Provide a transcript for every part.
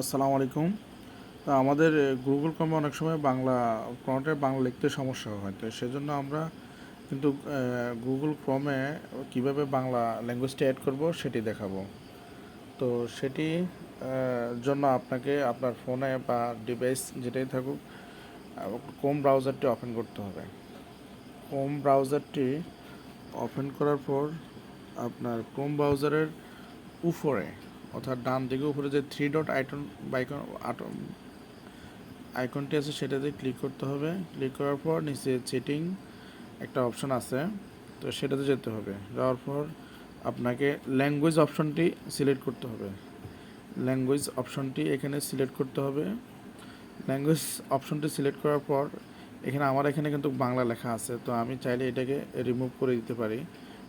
আসসালামু আলাইকুম। তো আমাদের গুগল ক্রমে অনেক সময় বাংলা ফ্রন্টে বাংলা লিখতে সমস্যা হয়। তো সেজন্য আমরা কিন্তু গুগল ক্রমে কীভাবে বাংলা ল্যাঙ্গুয়েজটা অ্যাড করব সেটি দেখাবো। তো সেটি জন্য আপনাকে আপনার ফোনে বা ডিভাইস যেটাই থাকুক কোম ব্রাউজারটি ওপেন করতে হবে। কোম ব্রাউজারটি ওপেন করার পর আপনার ক্রোম ব্রাউজারের উপরে অর্থাৎ ডান দিকে উপরে যে থ্রি ডট আইটন বাইকন আটন আইকনটি আছে সেটাতে ক্লিক করতে হবে। ক্লিক করার পর নিচে চেটিং একটা অপশন আছে, তো সেটাতে যেতে হবে। যাওয়ার পর আপনাকে ল্যাঙ্গুয়েজ অপশনটি সিলেক্ট করতে হবে। ল্যাঙ্গুয়েজ অপশনটি এখানে সিলেক্ট করতে হবে। ল্যাঙ্গুয়েজ অপশনটি সিলেক্ট করার পর এখানে, আমার এখানে কিন্তু বাংলা লেখা আছে, তো আমি চাইলে এটাকে রিমুভ করে দিতে পারি।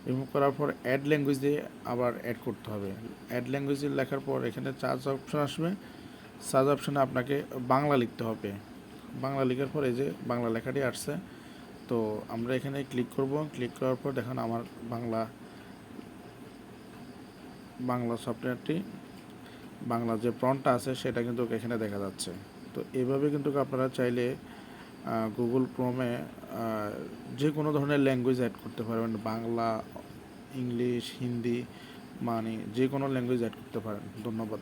রিমুভ করার পর অ্যাড ল্যাঙ্গুয়েজ দিয়ে আবার অ্যাড করতে হবে। অ্যাড ল্যাঙ্গুয়েজ লেখার পর এখানে চার্জ অপশন আসবে। সার্চ অপশানে আপনাকে বাংলা লিখতে হবে। বাংলা লেখার পর এই যে বাংলা লেখাটি আসছে, তো আমরা এখানে ক্লিক করব। ক্লিক করার পর দেখুন আমার বাংলা বাংলা সফটওয়্যারটি বাংলা যে প্রনটা আছে সেটা কিন্তু এখানে দেখা যাচ্ছে। তো এভাবে কিন্তু আপনারা চাইলে গুগল ক্রোমে যে কোনো ধরনের ল্যাঙ্গুয়েজ অ্যাড করতে পারবেন। বাংলা ইংলিশ হিন্দি মানে যে কোনো ল্যাঙ্গুয়েজ অ্যাড করতে পারেন। ধন্যবাদ।